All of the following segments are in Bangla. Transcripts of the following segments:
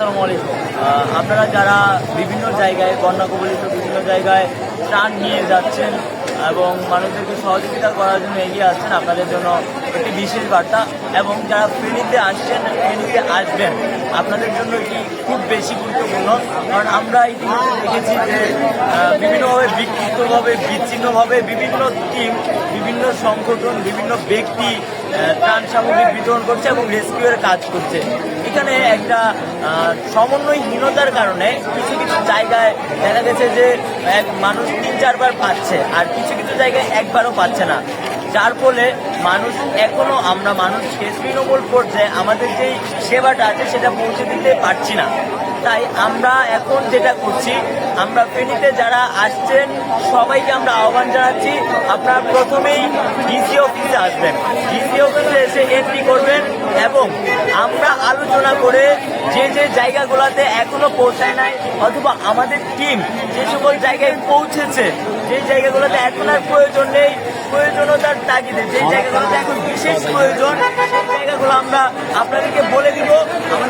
আপনারা যারা বিভিন্ন জায়গায় বন্যা কবলিত বিভিন্ন জায়গায় ত্রাণ নিয়ে যাচ্ছেন এবং মানুষদেরকে সহযোগিতা করার জন্য এগিয়ে আসছেন, আপনাদের জন্য একটি বিশেষ বার্তা। এবং যারা ফেনীতে আসছেন, ফেনীতে আসবেন, আপনাদের জন্য এটি খুব বেশি গুরুত্বপূর্ণ। কারণ আমরা ইতিমধ্যে দেখেছি যে বিভিন্নভাবে বিক্ষিপ্তভাবে, বিচ্ছিন্নভাবে বিভিন্ন টিম বিভিন্ন সংগঠন, বিভিন্ন ব্যক্তি ত্রাণ সামগ্রী বিতরণ করছে এবং রেস্কিউয়ের কাজ করছে। এখানে একটা সমন্বয়হীনতার কারণে কিছু কিছু জায়গায় দেখা গেছে যে এক মানুষ তিন চারবার পাচ্ছে আর কিছু কিছু জায়গায় একবারও পাচ্ছে না। যার ফলে মানুষ এখনও আমরা মানুষকে তৃণমূল পর্যায়ে আমাদের যেই সেবাটা আছে সেটা পৌঁছে দিতে পারছি না। তাই আমরা এখন যেটা করছি, আমরা ফেনীতে যারা আসছেন, সবাইকে আমরা আহ্বান জানাচ্ছি, আপনারা প্রথমেই ডিসি অফিসে আসবেন। ডিসি অফিসে এসে এন্ট্রি করবেন এবং আমরা আলোচনা করে যে যে জায়গাগুলোতে এখনও পৌঁছায় নাই অথবা আমাদের টিম যে সকল জায়গায় পৌঁছেছে, যে জায়গাগুলোতে এখন আর প্রয়োজন নেই, প্রয়োজনীয়তার তাগিদে, যে জায়গাগুলোতে এখন বিশেষ প্রয়োজন, সেই জায়গাগুলো আমরা আপনাদেরকে বলে দিব। আমাদের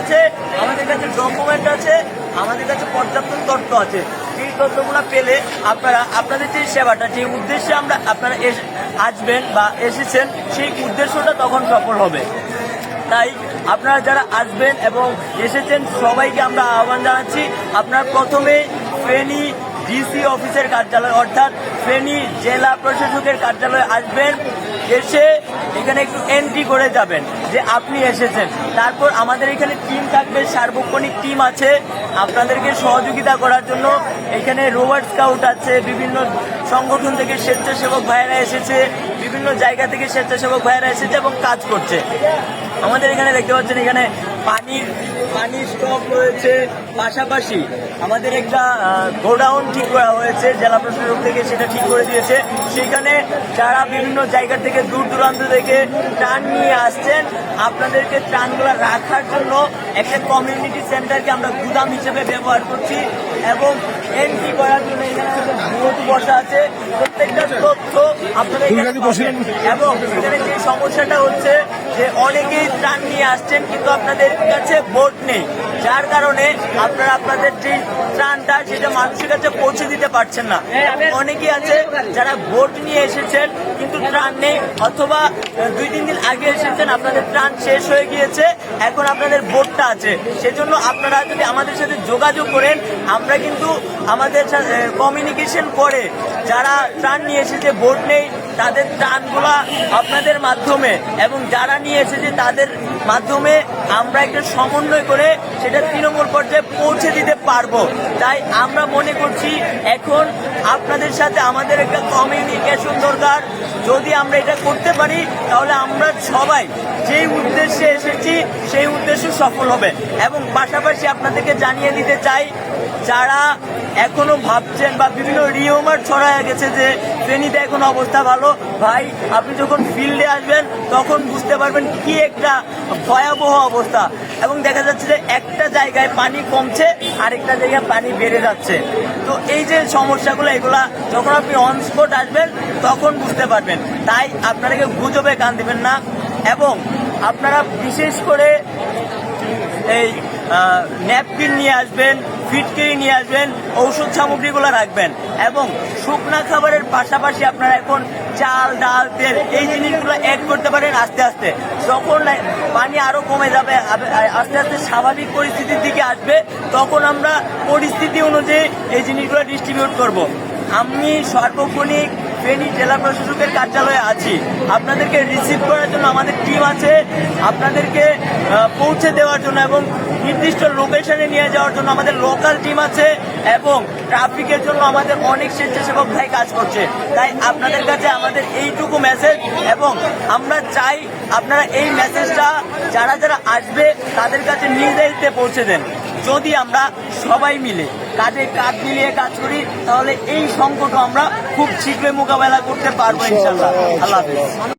আছে, আমাদের কাছে ডকুমেন্ট আছে, আমাদের কাছে পর্যাপ্ত তথ্য আছে। এই তথ্যগুলো পেলে আপনারা, আপনাদের যে সেবাটা, যে উদ্দেশ্যে আমরা আপনারা আসবেন বা এসেছেন, সেই উদ্দেশ্যটা তখন সফল হবে। তাই আপনারা যারা আসবেন এবং এসেছেন, সবাইকে আমরা আহ্বান জানাচ্ছি, আপনারা প্রথমে ফেনী ডিসি অফিসের কার্যালয়, অর্থাৎ ফেনী জেলা প্রশাসকের কার্যালয়ে আসবেন, এসে এখানে একটু এন্ট্রি করে যাবেন। যে আপনি এসেছেন। তারপর আমাদের এখানে টিম থাকবে, সার্বক্ষণিক টিম আছে। আপনাদেরকে সহযোগিতা করার জন্য এখানে রোভার স্কাউট আছে, বিভিন্ন সংগঠন থেকে স্বেচ্ছাসেবক ভাইয়েরা এসেছে, বিভিন্ন জায়গা থেকে স্বেচ্ছাসেবক ভাইয়েরা এসেছে এবং কাজ করছে। আমাদের এখানে দেখতে পাচ্ছেন, এখানে পানির পানির স্টক রয়েছে পাশাপাশি আমাদের একটা গোডাউন ঠিক করা হয়েছে জেলা প্রশাসক থেকে সেটা ঠিক করে দিয়েছে। সেখানে যারা বিভিন্ন জায়গা থেকে দূর দূরান্ত থেকে ত্রাণ নিয়ে আসছেন আপনাদেরকে ত্রাণগুলো রাখার জন্য একটা কমিউনিটি সেন্টারকে আমরা গুদাম হিসেবে ব্যবহার করছি এবং এন্ট্রি করার জন্য এখানে ভুয়ো বসা আছে। প্রত্যেকটা তথ্য আপনাদের এবং এখানে যে সমস্যাটা হচ্ছে যে অনেকেই ত্রাণ নিয়ে আসছেন, কিন্তু আপনাদের কাছে ভোট নেই। যার কারণে আপনারা আপনাদের যে ত্রাণটা, সেটা মানুষের কাছে পৌঁছে দিতে পারছেন না। অনেকেই আছে যারা ভোট নিয়ে এসেছেন, কিন্তু ত্রাণ নেই, অথবা দুই, তিন দিন আগে এসেছেন, আপনাদের ত্রাণ শেষ হয়ে গিয়েছে, এখন আপনাদের ভোটটা আছে। সেজন্য আপনারা যদি আমাদের সাথে যোগাযোগ করেন, আমরা কিন্তু আমাদের সাথে কমিউনিকেশন করে, যারা ত্রাণ নিয়ে এসেছে, ভোট নেই তাদের ত্রাণগুলা আপনাদের মাধ্যমে এবং যারা নিয়ে এসেছে তাদের মাধ্যমে আমরা একটা সমন্বয় করে সেটা তৃণমূল পর্যায়ে পৌঁছে দিতে পারব। তাই আমরা মনে করছি এখন আপনাদের সাথে আমাদের একটা কমিউনিকেশন দরকার। যদি আমরা এটা করতে পারি, তাহলে আমরা সবাই যেই উদ্দেশ্যে এসেছি সেই উদ্দেশ্য সফল হবে। এবং পাশাপাশি আপনাদেরকে জানিয়ে দিতে চাই, যারা এখনও ভাবছেন বা বিভিন্ন রিওমার ছড়ায় গেছে যে ফেনীতে এখন অবস্থা ভালো ভাই, আপনি যখন ফিল্ডে আসবেন, তখন বুঝতে পারবেন কি একটা ভয়াবহ অবস্থা। এবং দেখা যাচ্ছে যে একটা জায়গায় পানি কমছে, আরেকটা জায়গায় পানি বেড়ে যাচ্ছে। তো এই যে সমস্যাগুলো, এগুলা যখন আপনি অন স্পট আসবেন, তখন বুঝতে পারবেন। তাই আপনাদেরকে গুজবে কান দিবেন না। এবং আপনারা বিশেষ করে এই ন্যাপকিন নিয়ে আসবেন ফিটকিরি নিয়ে আসবেন, ঔষধ সামগ্রীগুলো রাখবেন এবং শুকনা খাবারের পাশাপাশি আপনারা এখন চাল, ডাল, তেল এই জিনিসগুলো অ্যাড করতে পারেন আস্তে আস্তে। যখন পানি আরও কমে যাবে আস্তে আস্তে স্বাভাবিক পরিস্থিতির দিকে আসবে, তখন আমরা পরিস্থিতি অনুযায়ী এই জিনিসগুলো ডিস্ট্রিবিউট করব। আমি সর্বক্ষণিক ফেনী জেলা প্রশাসকের কার্যালয়ে আছি। আপনাদেরকে রিসিভ করার জন্য আমাদের টিম আছে। আপনাদেরকে পৌঁছে দেওয়ার জন্য এবং নির্দিষ্ট লোকেশনে নিয়ে যাওয়ার জন্য আমাদের লোকাল টিম আছে এবং ট্রাফিকের জন্য আমাদের অনেক স্বেচ্ছাসেবক ভাই কাজ করছে। তাই আপনাদের কাছে আমাদের এইটুকু মেসেজ এবং আমরা চাই আপনারা এই মেসেজটা যারা যারা আসবে তাদের কাছে নিজ দায়িত্বে পৌঁছে দেন। যদি আমরা সবাই মিলে কাজে কাজ মিলিয়ে কাজ করি, তাহলে এই সংকট আমরা খুব শীঘ্রই মোকাবেলা করতে পারব ইনশাল্লাহ আল্লাহ হাফিজ।